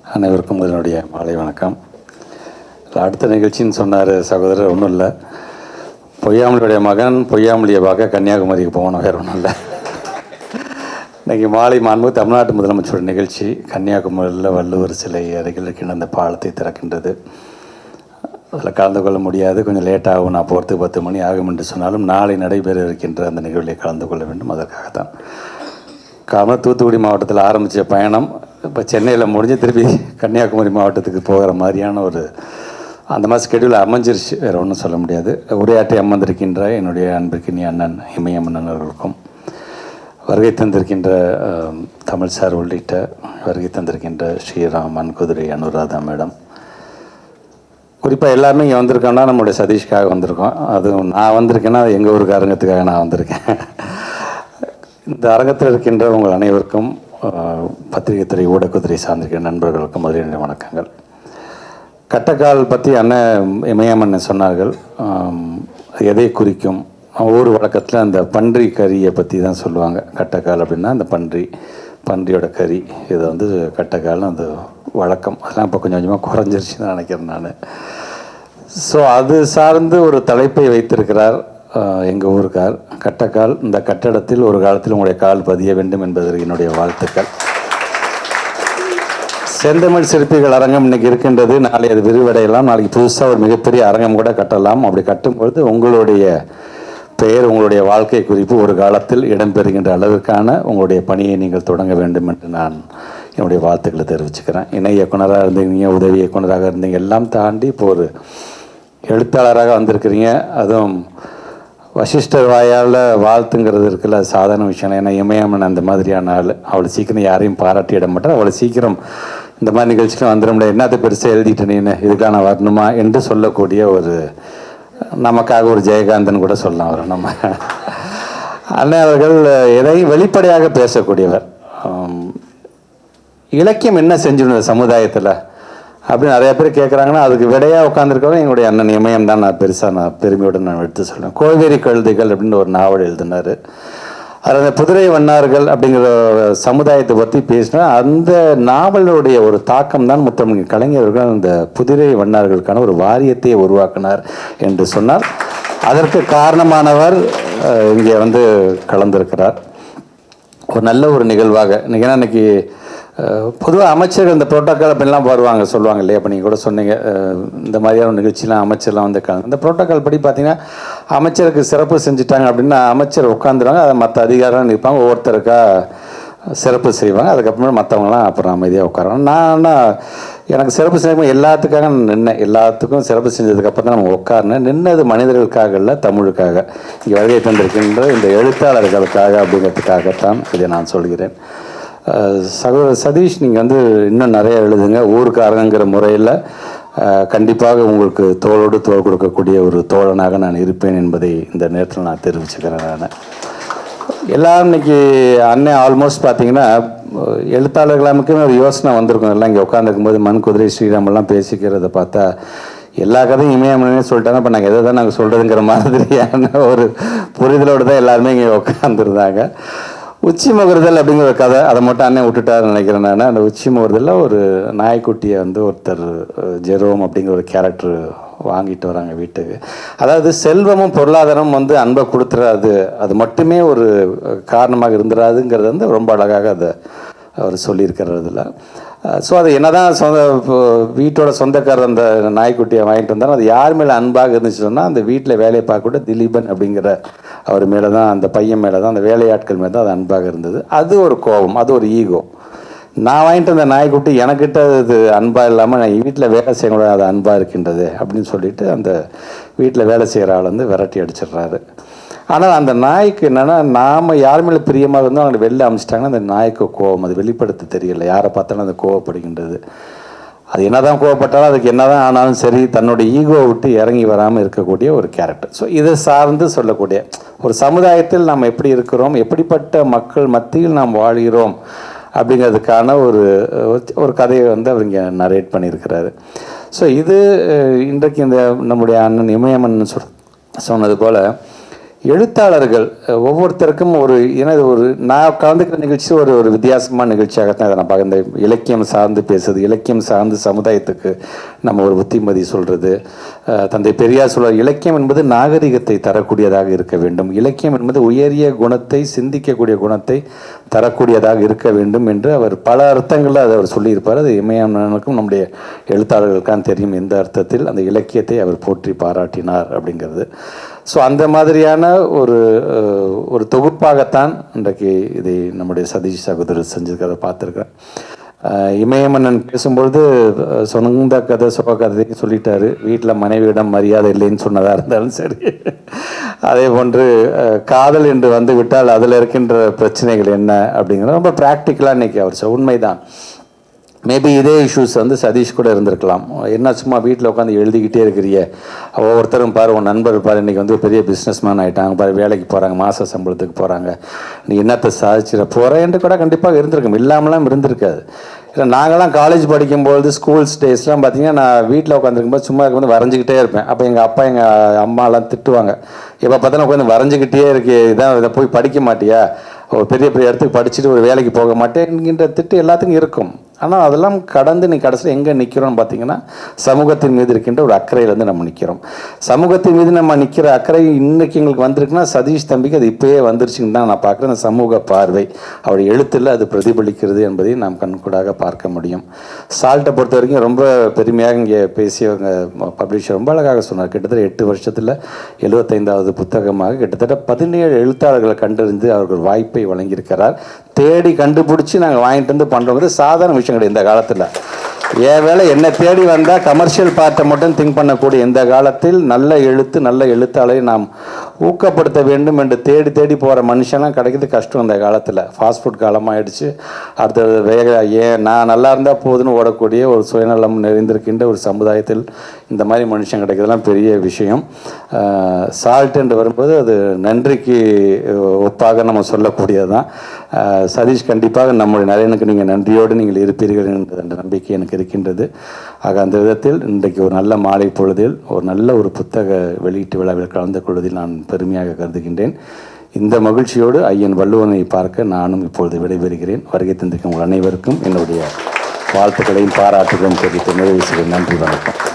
அனைவருக்கும் இதனுடைய மாலை வணக்கம். அடுத்த நிகழ்ச்சின்னு சொன்னார் சகோதரர் ஒன்றும் இல்லை. பொய்யாமலியுடைய மகன் பொய்யாமலியை பார்க்க கன்னியாகுமரிக்கு போகணும் வேறு ஒன்றும் இல்லை. இன்றைக்கி மாலை மாண்பு தமிழ்நாட்டு முதலமைச்சரோட நிகழ்ச்சி. கன்னியாகுமரியில் வள்ளுவர் சிலை அருகில் இருக்கின்ற அந்த பாலத்தை திறக்கின்றது. அதில் கலந்து கொள்ள முடியாது. கொஞ்சம் லேட்டாகும் நான் போகிறதுக்கு பத்து மணி ஆகும் என்று சொன்னாலும் நாளை நடைபெற இருக்கின்ற அந்த நிகழ்வில் கலந்து கொள்ள வேண்டும். அதற்காகத்தான். காரணம் தூத்துக்குடி மாவட்டத்தில் ஆரம்பித்த பயணம் இப்போ சென்னையில் முடிஞ்சு திருப்பி கன்னியாகுமரி மாவட்டத்துக்கு போகிற மாதிரியான ஒரு அந்த மாதிரி ஸ்கெடியூல் அமைஞ்சிருச்சு. வேறு ஒன்றும் சொல்ல முடியாது. உரையாற்றி அமர்ந்திருக்கின்ற என்னுடைய அன்பிற்கினிய அண்ணன் இமயமன்னன் அவர்களுக்கும் வருகை தந்திருக்கின்ற தமிழ் சார் உள்ளிட்ட வருகை தந்திருக்கின்ற ஸ்ரீராமன் குதிரை அனுராதா மேடம். குறிப்பாக எல்லாருமே இங்கே வந்திருக்கோம்னா நம்மளுடைய சதீஷ்காக வந்திருக்கோம். அதுவும் நான் வந்திருக்கேன்னா எங்கள் ஊருக்கு அரங்கத்துக்காக நான் வந்திருக்கேன். இந்த அரங்கத்தில் இருக்கின்ற உங்கள் அனைவருக்கும் பத்திரிகை துறை ஊடகத்துறை சார்ந்திருக்கிற நண்பர்களுக்கு முதலில் வணக்கங்கள். கட்டக்கால் பற்றி அண்ணன் இமயமன்னன் சொன்னார்கள். எதை குறிக்கும்? ஊர் வழக்கத்தில் அந்த பன்றி கறியை பற்றி தான் சொல்லுவாங்க. கட்டக்கால் அப்படின்னா அந்த பன்றி பன்றியோட கறி. இதை வந்து கட்டக்காலம் அந்த வழக்கம். அதெல்லாம் இப்போ கொஞ்சம் கொஞ்சமாக குறைஞ்சிருச்சுன்னு நினைக்கிறேன் நான். ஸோ அது சார்ந்து ஒரு தலைப்பை வைத்திருக்கிறார். எங்கள் ஊருக்கார். கட்டக்கால் இந்த கட்டடத்தில் ஒரு காலத்தில் உங்களுடைய கால் பதிய வேண்டும் என்பதற்கு என்னுடைய வாழ்த்துக்கள். செந்தமிழ் சிற்பிகள் அரங்கம் இன்னைக்கு இருக்கின்றது. நாளை அது விரிவடையலாம். நாளைக்கு புதுசாக ஒரு மிகப்பெரிய அரங்கம் கூட கட்டலாம். அப்படி கட்டும்பொழுது உங்களுடைய பெயர் உங்களுடைய வாழ்க்கை குறிப்பு ஒரு காலத்தில் இடம்பெறுகின்ற அளவிற்கான உங்களுடைய பணியை நீங்கள் தொடங்க வேண்டும் என்று நான் என்னுடைய வாழ்த்துக்களை தெரிவிச்சுக்கிறேன். இணை இயக்குனராக இருந்தீங்க உதவி இயக்குனராக இருந்தீங்க எல்லாம் தாண்டி இப்போ ஒரு எழுத்தாளராக வந்திருக்கிறீங்க. அதுவும் வசிஷ்டர் வாயால் வாழ்த்துங்கிறது இருக்குல்ல சாதாரண விஷயம். ஏன்னா இமயமன் அந்த மாதிரியான ஆள். அவ்வளோ சீக்கிரம் யாரையும் பாராட்டிட மாட்டேன் அவ்வளோ சீக்கிரம் இந்த மாதிரி நிகழ்ச்சிக்கு வந்துட முடியாது என்னத்தை பெருசாக எழுதிட்டு நீனு? இதுக்காக நான் வரணுமா? என்று சொல்லக்கூடிய ஒரு நமக்காக ஒரு ஜெயகாந்தன் கூட சொல்லலாம் அவர் நம்ம. அண்ணன் அவர்கள் எதையும் வெளிப்படையாக பேசக்கூடியவர். இலக்கியம் என்ன செஞ்சிடும் சமுதாயத்தில்? அப்படின்னு நிறைய பேர் கேட்குறாங்கன்னா அதுக்கு விடையாக உட்காந்துருக்கவங்க எங்களுடைய அண்ணன் இமயம் தான் நான் பெருசாக நான் பெருமையோடு நான் எடுத்து சொல்லுவேன் கோவேரி கழுதைகள் அப்படின்னு ஒரு நாவல் எழுதினார். அதில் அந்த புதிரை வண்ணார்கள் அப்படிங்கிற சமுதாயத்தை பற்றி பேசினா அந்த நாவலுடைய ஒரு தாக்கம் தான் முத்தமிழ் கலைஞர்கள் அந்த புதிரை வண்ணார்களுக்கான ஒரு வாரியத்தை உருவாக்கினார் என்று சொன்னார். அதற்கு காரணமானவர் இங்கே வந்து கலந்திருக்கிறார். ஒரு நல்ல ஒரு நிகழ்வாக இன்னைக்கு ஏன்னா இன்னைக்கு பொதுவாக அமைச்சர்கள் இந்த புரோட்டோக்கால் அப்படிலாம் வருவாங்க சொல்லுவாங்க இல்லையா? இப்போ நீங்கள் கூட சொன்னீங்க இந்த மாதிரியான நிகழ்ச்சிலாம் அமைச்சர்லாம் வந்து கலந்து. இந்த புரோட்டோக்கால் படி பார்த்தீங்கன்னா அமைச்சருக்கு சிறப்பு செஞ்சுட்டாங்க அப்படின்னா அமைச்சர் உட்காந்துருவாங்க அதை மற்ற அதிகாரம் நிற்பாங்க ஒவ்வொருத்தருக்கா சிறப்பு செய்வாங்க அதுக்கப்புறமா மற்றவங்களாம் அப்புறம் அமைதியாக உட்காருவாங்க. நான் ஆனால் எனக்கு சிறப்பு செய்யும் எல்லாத்துக்காக நான் நின்னேன். எல்லாத்துக்கும் சிறப்பு செஞ்சதுக்கப்புறம் தான் நம்ம உட்காருனேன். நின்னது மனிதர்களுக்காக இல்லை தமிழுக்காக. இங்கே வருகை தந்திருக்கின்ற இந்த எழுத்தாளர்களுக்காக அப்படிங்கிறதுக்காகத்தான் இதை நான் சொல்கிறேன். சகோதரர் சதீஷ் நீங்கள் வந்து இன்னும் நிறைய எழுதுங்க. ஊருக்காரங்கிற முறையில் கண்டிப்பாக உங்களுக்கு தோளோடு தோல் கொடுக்கக்கூடிய ஒரு தோழனாக நான் இருப்பேன் என்பதை இந்த நேரத்தில் நான் தெரிவிச்சுக்கிறேன் நான். எல்லாம் இன்னைக்கு அண்ணன் ஆல்மோஸ்ட் பார்த்தீங்கன்னா எழுத்தாளர்களுக்குமே ஒரு யோசனை வந்திருக்கும். எல்லாம் இங்கே உட்காந்துருக்கும் போது மண் குதிரை ஸ்ரீராமெல்லாம் பேசிக்கிறத பார்த்தா எல்லா கதையும் இமயமனே சொல்லிட்டாங்க. இப்போ நாங்கள் எதை தான் நாங்கள் சொல்கிறதுங்கிற மாதிரியான ஒரு புரிதலோடு தான் எல்லாருமே இங்கே உட்காந்துருந்தாங்க உச்சி முகர்தல் அப்படிங்கிற ஒரு கதை. அதை மட்டும் அண்ணன் விட்டுட்டாருன்னு நினைக்கிறேன் நான். அந்த உச்சி முகர்தலில் ஒரு நாய்க்குட்டியை வந்து ஒருத்தர் ஜெரோம் அப்படிங்கிற ஒரு கேரக்டர் வாங்கிட்டு வராங்க வீட்டுக்கு. அதாவது செல்வமும் பொருளாதாரமும் வந்து அன்பை கொடுத்துறாது. அது மட்டுமே ஒரு காரணமாக இருந்துடாதுங்கிறது வந்து ரொம்ப அழகாக அதை அவர் சொல்லியிருக்கிறதுல ஸோ அது என்னதான் சொந்த வீட்டோட சொந்தக்காரர் அந்த நாய்க்குட்டியை வாங்கிட்டு வந்தாலும் அது யார் மேலே அன்பாக இருந்துச்சு சொன்னால் அந்த வீட்டில் வேலையை பார்க்கக்கூட திலீபன் அப்படிங்கிற அவர் மேலே தான் அந்த பையன் மேலே தான் அந்த வேலையாட்கள் மேலே தான் அது அன்பாக இருந்தது. அது ஒரு கோபம் அது ஒரு ஈகோ. நான் வாங்கிட்டு வந்த நாய்க்குட்டி எனக்கிட்ட அது அன்பாக இல்லாமல் நான் வீட்டில் வேலை செய்யக்கூடாது அது அன்பாக இருக்கின்றது அப்படின்னு சொல்லிட்டு அந்த வீட்டில் வேலை செய்கிற ஆள் வந்து விரட்டி அடிச்சிடுறாரு. ஆனால் அந்த நாய்க்கு என்னென்னா நாம் யார் மேலே பிரியமாக இருந்தோம் அவங்களை வெளில அமிச்சிட்டாங்கன்னா அந்த நாய்க்கு கோவம் அது வெளிப்படுத்த தெரியல. யாரை பார்த்தாலும் அது கோவப்படுகின்றது. அது என்னதான் கோவப்பட்டாலும் அதுக்கு என்னதான் ஆனாலும் சரி தன்னுடைய ஈகோவை விட்டு இறங்கி வராமல் இருக்கக்கூடிய ஒரு கேரக்டர் ஸோ இதை சார்ந்து சொல்லக்கூடிய ஒரு சமுதாயத்தில் நாம் எப்படி இருக்கிறோம் எப்படிப்பட்ட மக்கள் மத்தியில் நாம் வாழ்கிறோம் அப்படிங்கிறதுக்கான ஒரு ஒரு கதையை வந்து அவர் இங்கே நரேட் பண்ணியிருக்கிறாரு. ஸோ இது இன்றைக்கு இந்த நம்முடைய அண்ணன் இமயமன் சொல் சொன்னது போல் எழுத்தாளர்கள் ஒவ்வொருத்தருக்கும் ஒரு ஏன்னா ஒரு நான் கலந்துக்கிற நிகழ்ச்சி ஒரு ஒரு வித்தியாசமான நிகழ்ச்சியாகத்தான் இதை நான் பார்க்க இந்த இலக்கியம் சார்ந்து பேசுறது இலக்கியம் சார்ந்து சமுதாயத்துக்கு நம்ம ஒரு புத்திமதி சொல்கிறது தந்தை பெரியார் சொல்வார் இலக்கியம் என்பது நாகரிகத்தை தரக்கூடியதாக இருக்க வேண்டும். இலக்கியம் என்பது உயரிய குணத்தை சிந்திக்கக்கூடிய குணத்தை தரக்கூடியதாக இருக்க வேண்டும் என்று அவர் பல அர்த்தங்களில் அதை அவர் சொல்லியிருப்பார். அது இமயமனுக்கும் நம்முடைய எழுத்தாளர்களுக்கான் தெரியும் எந்த அர்த்தத்தில் அந்த இலக்கியத்தை அவர் போற்றி பாராட்டினார் அப்படிங்கிறது. ஸோ அந்த மாதிரியான ஒரு ஒரு தொகுப்பாகத்தான் இன்றைக்கு இதை நம்முடைய சதீஷ் சகோதரர் செஞ்சிருக்கிறத பார்த்துருக்கேன். இமயமன்னன் பேசும்பொழுது சொந்த கதை சுக கதையும் சொல்லிட்டாரு. வீட்டில் மனைவியிடம் மரியாதை இல்லைன்னு சொன்னதாக இருந்தாலும் சரி. அதே போன்று காதல் என்று வந்து விட்டால் அதில் இருக்கின்ற பிரச்சனைகள் என்ன அப்படிங்கிறது ரொம்ப ப்ராக்டிக்கலாக இன்றைக்கி அவர் உண்மைதான். மேபி இதே இஷ்யூஸ் வந்து சதீஷ் கூட இருந்திருக்கலாம். என்ன சும்மா வீட்டில் உட்காந்து எழுதிக்கிட்டே இருக்கிறிய ஒவ்வொருத்தரும் பாரு உன் நண்பர் பாரு இன்னைக்கு வந்து பெரிய பிஸ்னஸ் மேன் ஆகிட்டாங்க பாரு வேலைக்கு போகிறாங்க மாத சம்பளத்துக்கு போகிறாங்க நீ என்னத்தை சாதிச்சிட போகிற என்று கூட கண்டிப்பாக இருந்திருக்கும். இல்லாமலாம் இருந்திருக்காது. இல்லை நாங்களாம் காலேஜ் படிக்கும்போது ஸ்கூல்ஸ் டேஸ்லாம் பார்த்தீங்கன்னா நான் வீட்டில் உட்காந்துருக்கும்போது சும்மா இருக்கும்போது வரைஞ்சிக்கிட்டே இருப்பேன். அப்போ எங்கள் அப்பா எங்கள் அம்மாலாம் திட்டுவாங்க. இப்போ பார்த்தோன்னா உட்காந்து வரைஞ்சிக்கிட்டே இருக்கு இதான் இதை போய் படிக்க மாட்டியா? ஒரு பெரிய பெரிய இடத்துக்கு படிச்சுட்டு ஒரு வேலைக்கு போக மாட்டேன் என்கின்ற திட்டு எல்லாத்துக்கும் இருக்கும். ஆனால் அதெல்லாம் கடந்து நீ கடைசியில் எங்கே நிற்கிறோம்னு பார்த்தீங்கன்னா சமூகத்தின் மீது இருக்கின்ற ஒரு அக்கறையிலேருந்து நம்ம நிற்கிறோம் சமூகத்தின் மீது நம்ம நிற்கிற அக்கறை இன்னைக்கு எங்களுக்கு வந்திருக்குன்னா சதீஷ் தம்பிக்கு அது இப்போயே வந்துருச்சுன்னு தான் நான் பார்க்குறேன் அந்த சமூக பார்வை அவருடைய எழுத்தில் அது பிரதிபலிக்கிறது என்பதை நாம் கண்கூடாக பார்க்க முடியும். சால்ட்டை பொறுத்த வரைக்கும் ரொம்ப பெருமையாக இங்கே பேசியவங்க பப்ளிஷர் ரொம்ப அழகாக சொன்னார். கிட்டத்தட்ட எட்டு வருஷத்தில் எழுபத்தைந்தாவது புத்தகமாக கிட்டத்தட்ட பதினேழு எழுத்தாளர்களை கண்டறிந்து அவர்கள் வாய்ப்பை வழங்கியிருக்கிறார். தேடி கண்டுபிடிச்சி நாங்கள் வாங்கிட்டு வந்து பண்ணுறோங்கிறது சாதாரண விஷயம். கிடையாது இந்த காலத்தில். என் வேலை என்னை தேடி வந்தால் கமர்ஷியல் பார்ட்டை மட்டும் திங்க் பண்ணக்கூடிய இந்த காலத்தில் நல்ல எழுத்து நல்ல எழுத்தாளரை நாம் ஊக்கப்படுத்த வேண்டும் என்று தேடி தேடி போகிற மனுஷன்லாம் கிடைக்கிறது கஷ்டம் இந்த காலத்தில். ஃபாஸ்ட் ஃபுட் காலமாகிடுச்சு அடுத்தது வேக ஏன் நான் நல்லா இருந்தால் போதுன்னு ஓடக்கூடிய ஒரு சுயநலம் நிறைந்திருக்கின்ற ஒரு சமுதாயத்தில் இந்த மாதிரி மனுஷன் கிடைக்கிறதுலாம் பெரிய விஷயம். சால்ட் என்று வரும்போது அது நன்றிக்கு ஒப்பாக நம்ம சொல்லக்கூடியது தான் சதீஷ் கண்டிப்பாக நம்முடைய நலனுக்கு நீங்கள் நன்றியோடு நீங்கள் இருப்பீர்கள் என்ற அந்த நம்பிக்கை எனக்கு இருக்கின்றது. ஆக அந்த விதத்தில் இன்றைக்கு ஒரு நல்ல மாலை பொழுதில் ஒரு நல்ல ஒரு புத்தக வெளியீட்டு விழாவில் கலந்து கொள்வதில் நான் பெருமையாக கருதுகின்றேன். இந்த மகிழ்ச்சியோடு ஐயன் வள்ளுவனை பார்க்க நானும் இப்பொழுது விடைபெறுகிறேன். வருகை தந்திருக்கும் உங்கள் அனைவருக்கும் என்னுடைய வாழ்த்துக்களையும் பாராட்டுகளையும் தெரிவித்து நிறைவு செய்கிறேன். நன்றி வணக்கம்.